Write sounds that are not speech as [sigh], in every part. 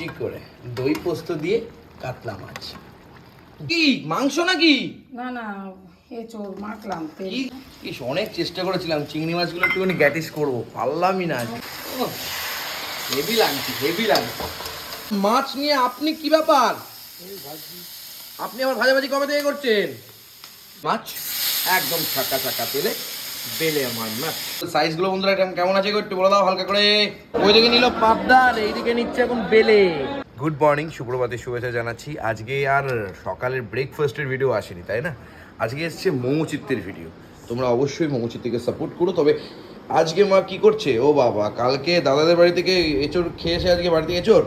কচি করে দই পোস্ত দিয়ে কাতলা মাছ। কি মাংস নাকি? না না এ চোর মাখলাম ইস, অনেক চেষ্টা করেছিলাম চিংড়ি মাছগুলো একটুখানি গ্যাটিস করব পারলামই না। হেভি লাগছে হেভি লাগছে। মাছ নিয়ে আপনি কি ব্যাপার? আপনি আবার ভাজাভাজি কবে থেকে করছেন? মাছ একদম ছাকা ছাকা তেলে বেলে আমার মাছ সাইজগুলো বন্ধুরা কেমন- কেমন আছে একটু বলে দাও হালকা করে। ওই দিকে নিল পাবদার এইদিকে নিচ্ছে এখন বেলে। গুড মর্নিং সুপ্রভাতের শুভেচ্ছা জানাচ্ছি। আজকে আর সকালের ব্রেকফাস্টের ভিডিও আসেনি তাই না? আজকে এসছে মোমোচিত্তের ভিডিও তোমরা অবশ্যই মোমোচিত্তিকে সাপোর্ট করো তবে আজকে মা কি করছে? ও বাবা কালকে দাদাদের বাড়ি থেকে এচোর খেয়ে এসে আজকে? বাড়িতে এচোর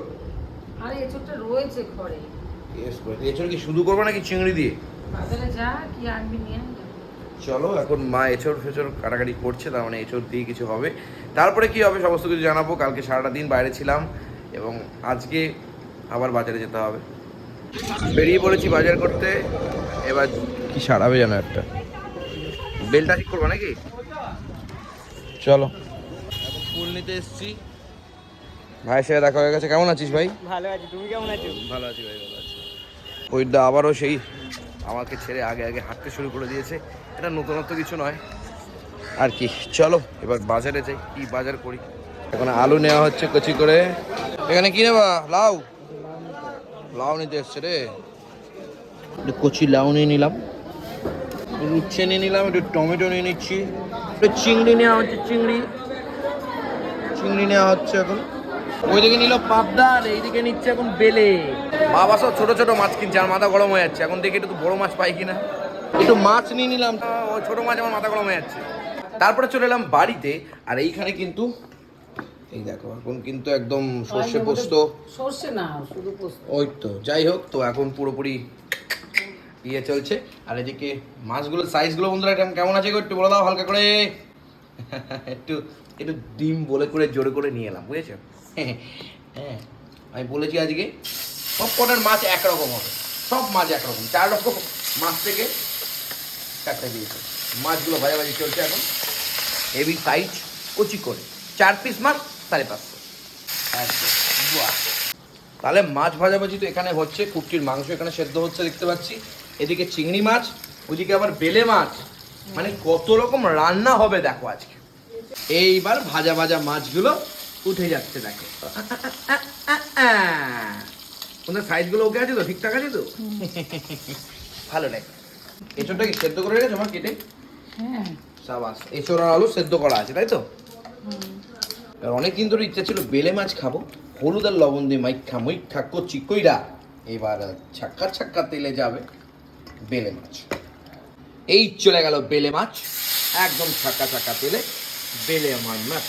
আরে এ চোরটা রয়েছে ঘরে। এচোর কি শুধু করবে নাকি চিংড়ি দিয়ে? বাজারে যা কি আনবি নিয়ে। চলো এখন মা এচোর ফেচোর কাটাকাটি করছে তার মানে এচোর দিয়ে কিছু হবে। তারপরে কি হবে সমস্ত কিছু জানাব কালকে সারাটা দিন বাইরে ছিলাম এবং আজকে আবার বাজারে যেতে হবে। বেরিয়ে পড়েছি বাজার করতে এবার কি সারাবে জানো একটা। বেলটা ঠিক করব নাকি? চলো। ফুল নিতে এসছি। ভাইয়ের সাথে দেখা হয়ে গেছে কেমন আছিস ভাই? ভালো আছি তুমি কেমন আছো? ভালো আছি ভাই ভালো আছি। ওইটা আবারও সেই আমাকে ছেড়ে আগে আগে হাঁটতে শুরু করে দিয়েছে। এটা নতুনত্ব কিছু নয়। আর কি চলো এবার বাজারে যাই কি বাজার করি। এখন আলু নেওয়া হচ্ছে কচি করে। এখানে কি নেবা? লাউ। লাউ নিতে এসছে রে। একটু কচি লাউ নিয়ে নিলাম। উচ্ছে নিয়ে নিলাম একটু টমেটো নিয়ে নিচ্ছি। একটু চিংড়ি নেওয়া হচ্ছে চিংড়ি। চিংড়ি নেওয়া হচ্ছে এখন। ওইদিকে নিল পাবদার এইদিকে নিচ্ছে এখন বেলে। বাবা সব ছোট ছোট মাছ কিনছে আর মাথা গরম হয়ে যাচ্ছে। এখন দেখি একটু বড় মাছ পাই কিনা। একটু মাছ নিয়ে নিলাম। ওই ছোট মাছ আমার মাথা গরম হয়ে যাচ্ছে। তারপরে চলে এলাম বাড়িতে আর এইখানে কিন্তু এই দেখো এখন কিন্তু একদম সর্ষে পোস্ত। সর্ষে না শুধু পোস্ত। ওই তো যাই হোক তো এখন পুরোপুরি ইয়ে চলছে। আর এদিকে মাছগুলোর সাইজগুলো বন্ধুরা কেমন- কেমন আছে গো? একটু বলে দাও হালকা করে। [laughs] একটু একটু ডিম বলে করে জোরে করে নিয়ে এলাম বুঝেছ? [laughs] হ্যাঁ আমি বলেছি আজকে সব কটার মাছ একরকম হবে। সব মাছ একরকম চার রকম মাছ থেকে চারটে দিয়েছে। মাছগুলো ভাজাভাজি চলছে এখন। হেভি সাইজ কচি করে। চার পিস মাছ সাড়ে পাঁচশো। তাহলে মাছ ভাজাভাজি তো এখানে হচ্ছে কুপটির মাংস এখানে সেদ্ধ হচ্ছে দেখতে পাচ্ছি। এদিকে চিংড়ি মাছ ওদিকে আবার বেলে মাছ। মানে কত রকম রান্না হবে দেখো আজকে। এইবার ভাজা ভাজা মাছগুলো উঠে যাচ্ছে দেখো। ওদের সাইজগুলো ওকে আছে তো? ঠিকঠাক আছে তো? ভালো লাগে। এঁচোড়টা কি সেদ্ধ করে রেখেছো আমার কেটে? হ্যাঁ। সাবাস। এঁচোড় আর আলু সেদ্ধ করা আছে তাই তো? আর অনেকদিন ধরে ইচ্ছা ছিল বেলে মাছ খাব। হলুদ আর লবণ দিয়ে মাইখা মাইখা কচি কইরা। এবার ছাক্কা ছাক্কা তেলে যাবে বেলে মাছ। এই চলে গেল বেলে মাছ। একদম ছাক্কা ছাক্কা তেলে বেলে আমার মাছ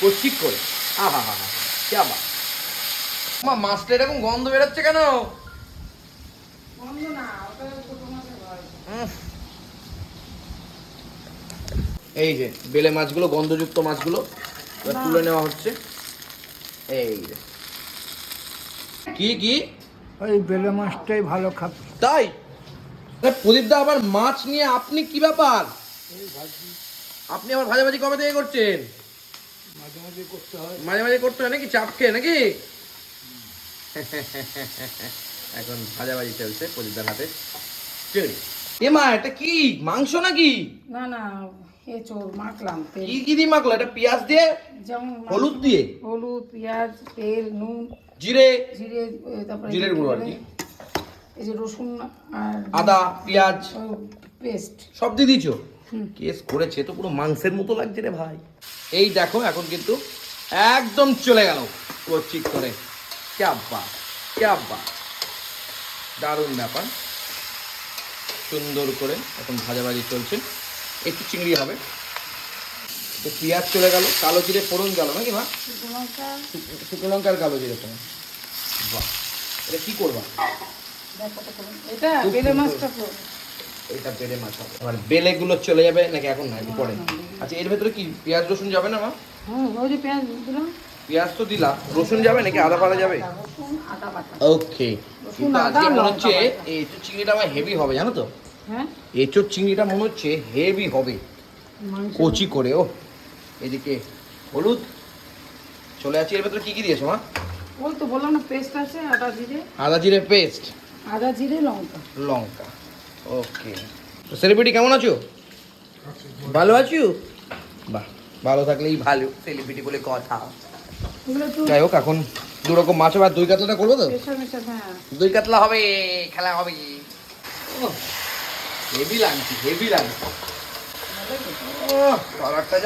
কচি করে আহা হা হা বা মা মাছটা এরকম গন্ধ বেরোচ্ছে কেন বন্ধ না ওটা ছোট মাছের ঘর উম। এই যে বেলে মাছগুলো গন্ধযুক্ত মাছগুলো তুলে নেওয়া হচ্ছে। এই যে। কি কি? ওই বেলে মাছটাই ভালো খাবে। তাই? প্রদীপ দা আবার মাছ নিয়ে আপনি কি ব্যাপার? আপনি আবার ভাজাভাজি কবে থেকে করছেন? মাঝে মাঝে করতে হয় নাকি? চাপ খেয়ে নাকি? [laughs] এখন ভাজাভাজি চলছে প্রদীপদার হাতে। চিংড়ি এ মা এটা কি? মাংস নাকি? না না এ চোর মাখলাম তেল। কি কি দিয়ে মাখলো? এটা পেঁয়াজ দিয়ে? যেমন হলুদ দিয়ে? হলুদ পেঁয়াজ তেল নুন জিরে? জিরে তারপরে জিরের গুঁড়ো আর কি। এই যে রসুন আর আদা পেঁয়াজ। পেস্ট। সব দিয়ে হুম। কেস করেছে তো পুরো মাংসের মতো লাগছে রে ভাই। এই দেখো এখন কিন্তু একদম চলে গেল কচি করে ক্যাব্বা ক্যাব্বা দারুণ ব্যাপার। সুন্দর করে এখন ভাজাভাজি চলছে। একটু চিংড়ি হবে। তো পেঁয়াজ চলে গেল কালো জিরে ফোড়ন গেল নাকি মা? লঙ্কা। শুকনো লঙ্কার কালো জিরে ফোড়ন। বাহ এটা কি করবা। এটা বেলে মাছটা তো এটা বেলে মাছ হবে। এবার বেলেগুলো চলে যাবে নাকি এখন না পরে আচ্ছা এর ভেতরে কি পেঁয়াজ রসুন যাবে না মা? পেঁয়াজ দিলাম। পেঁয়াজ তো দিলাম। রসুন যাবে নাকি আদা ফাদা যাবে? ওকে। আজকে মনে হচ্ছে এই চিংড়িটা আমার হেভি হবে জানো তো? এঁচোর চিংড়িটা মনে হচ্ছে হেভি হবে। কচি করে ও এদিকে হলুদ। চলে আছে এর ভেতরে কি কি দিয়েছ মা? ওই তো বললাম না পেস্ট আছে আদা জিরে। আদা জিরে পেস্ট আদা জিরে লঙ্কা। লঙ্কা ওকে। তো সেলিব্রিটি কেমন আছো? ভালো আছো? বাহ ভালো থাকলেই ভালো সেলিব্রিটি বলে কথা। যাই হোক এখন দু রকম মাছ আবার দই কাতলাটা করব তো? হ্যাঁ। দই কাতলা হবে খেলা হবে। হেভি লাগছে হেভি লাগছে কালারটা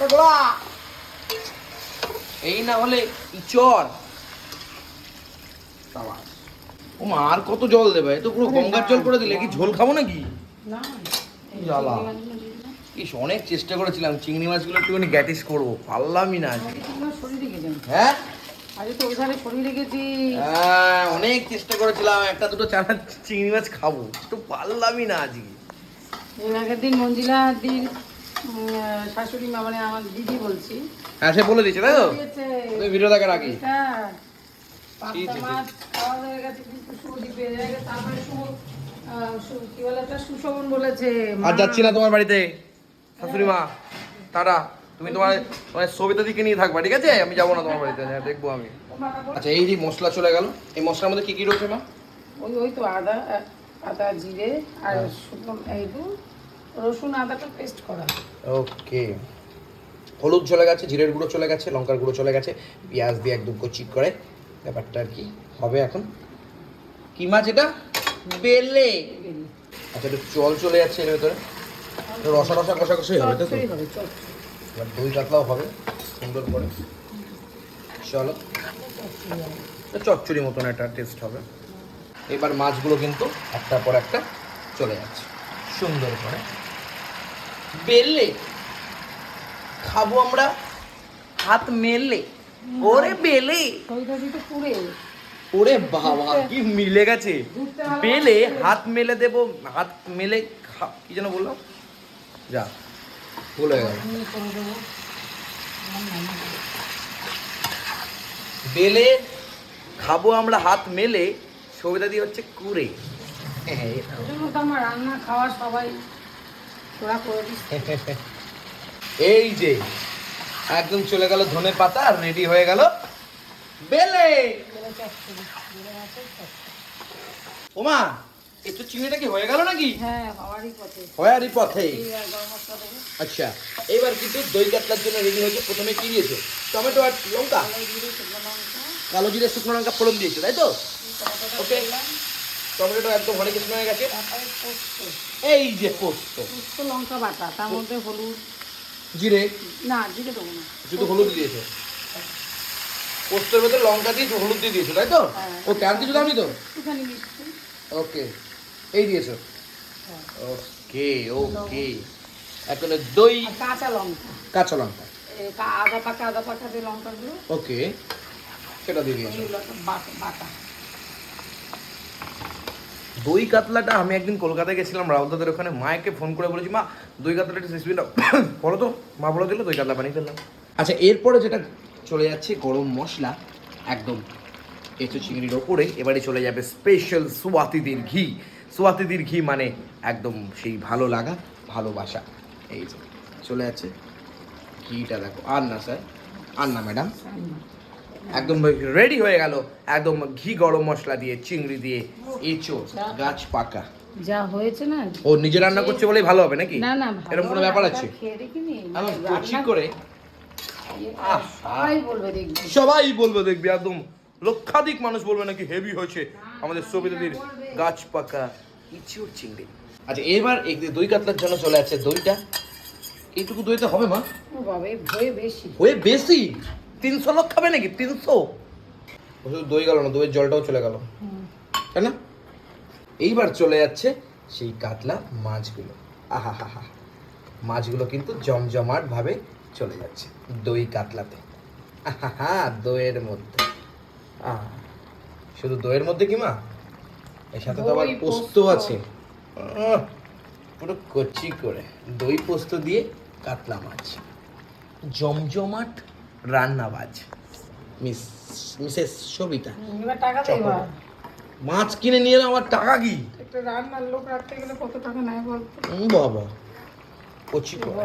পাগলা। এই না হলে ইচর। ও মা আর কত জল দেবে? এ তো পুরো গঙ্গার জল করে দিলে। কি ঝোল খাব নাকি? জ্বালা। ইস অনেক চেষ্টা করেছিলাম। চিংড়ি মাছগুলো একটুখানি গ্যাটিস করব। পারলামই না হ্যাঁ? হ্যাঁ, অনেক চেষ্টা করেছিলাম একটা দুটো চিংড়ি মাছ খাব। তো পারলামই না আজকে। এর আগের দিন মঞ্জিলা দিন শাশুড়ি মা মানে আমার দিদি বলছি। হ্যাঁ সে বলে দিয়েছে তাই তো। তুমি ভিডিও দেখার আগে। আর যাচ্ছি না তোমার বাড়িতে শাশুড়ি মা তারা। তুমি তোমার মানে সবিতা দিকে নিয়ে থাকবা ঠিক আছে? আমি যাব না তোমার বাড়িতে হ্যাঁ দেখব আমি। আচ্ছা এই যে মশলা চলে গেল এই মশলার মধ্যে কি কি রয়েছে মা? ওই ওই তো আদা আদা জিরে আর শুকনো এই দু রসুন আদাটা পেস্ট করা। ওকে। হলুদ চলে গেছে জিরের গুঁড়ো চলে গেছে লঙ্কার গুঁড়ো চলে গেছে পেঁয়াজ দিয়ে একদম কচি করে ব্যাপারটা আর কি হবে এখন। কি মাছ এটা? বেলে। আচ্ছা একটু জল চলে যাচ্ছে এর ভেতরে। রসা রসা কষা কষাই হবে তো। এবার দই কাতলাও হবে সুন্দর করে। চলো। চচ্চড়ি মতন একটা টেস্ট হবে। এবার মাছগুলো কিন্তু একটার পর একটা চলে যাচ্ছে সুন্দর করে। বেললে খাব আমরা হাত মেললে। ওরে বেলে। ওরে বাবা কি মিলে গেছে। বেলে হাত মেলে দেব হাত মেলে কি যেন বললাম? যা। গেল নিয়ে করে দেবো বেলে খাব আমরা হাত মেলে সবিতা দিয়ে হচ্ছে কুড়ে হ্যাঁ, রান্না সবাই এই যে একদম চলে গেল ধনে পাতা আর রেডি হয়ে গেল বেলে। ওমা এই তো চিংড়িটা কি হয়ে গেল নাকি? হ্যাঁ হওয়ারই পথে। হয়ারই পথে। আচ্ছা এবার কিন্তু দই কাতলার জন্য রেডি হয়েছে। প্রথমে কি দিয়েছ? টমেটো আর লঙ্কা? কালো জিরে শুকনো লঙ্কা। ফোড়ন দিয়েছ তাই তো? ওকে। টমেটোটা একদম হরে কৃষ্ণ হয়ে গেছে। এই যে পোস্ত। পোস্ত লঙ্কা বাটা তার মধ্যে হলুদ। জিরে? না জিরে দেবো না। শুধু হলুদ দিয়েছ? পোস্তের ভেতরে লঙ্কা দিয়ে হলুদ দিয়ে দিয়েছ তাই তো? হ্যাঁ। ওকে আর কিছু দামি তো? ওকে। এই দিয়েছ। হ্যাঁ। ওকে ওকে। এখন দই কাঁচা লঙ্কা। কাঁচা লঙ্কা। আদা পাকা আদা পাকা যে লঙ্কাগুলো। ওকে সেটা দিয়ে দিয়েছ। বাটা দই কাতলাটা আমি একদিন কলকাতায় গেছিলাম রাউদাদের ওখানে। মাকে ফোন করে বলেছি মা দই কাতলাটা রেসিপি দাও [coughs] বলো তো। মা বলে দিল দই কাতলা বানিয়ে ফেললাম। আচ্ছা এরপরে যেটা চলে যাচ্ছে গরম মশলা। একদম এঁচো চিংড়ির ওপরে। এবারে চলে যাবে স্পেশাল সুয়াতিদির ঘি। সুয়াতিদির ঘি মানে একদম সেই ভালো লাগা ভালোবাসা। এই যে চলে যাচ্ছে। ঘিটা দেখো। আর না স্যার। আর না ম্যাডাম। একদম রেডি হয়ে গেল। একদম ঘি গরম মশলা দিয়ে চিংড়ি দিয়ে এঁচো গাছ পাকা। যা হয়েছে না ও নিজে রান্না করছে বলেই ভালো হবে নাকি? না না এরকম কোনো ব্যাপার আছে? আমি করে। সবাই বলবে দেখবি একদম। লক্ষাধিক মানুষ বলবে নাকি হেভি হয়েছে আমাদের সবিতাদির গাছ পাকা। ইঁচুর চিংড়ি। আচ্ছা এবার এই যে দই কাতলার জন্য চলে আছে দইটা এইটুকু দইতে হবে মা? বেশি। হয়ে বেশি? তিনশো লোক খাবে নাকি? তিনশো? শুধু দই গেল না দইয়ের জলটাও চলে গেল। তাই না? এইবার চলে যাচ্ছে সেই কাতলা মাছগুলো। আহা হা হা মাছগুলো কিন্তু জমজমাট ভাবে চলে যাচ্ছে দই কাতলাতে। আহা হা দইয়ের মধ্যে। শুধু দইয়ের মধ্যে কি মা? এর সাথে তো আবার পোস্ত। আছে। পুরো কচি করে। দই পোস্ত দিয়ে কাতলা মাছ। জমজমাট রান্নাবাজ। Miss Mrs Sabita. টাকা মাছ কিনে নিয়ে আমার টাকা কি? একটা রান্নার লোক রাখতে গেলে কত টাকা নেয় বল বাবা। কচি করে।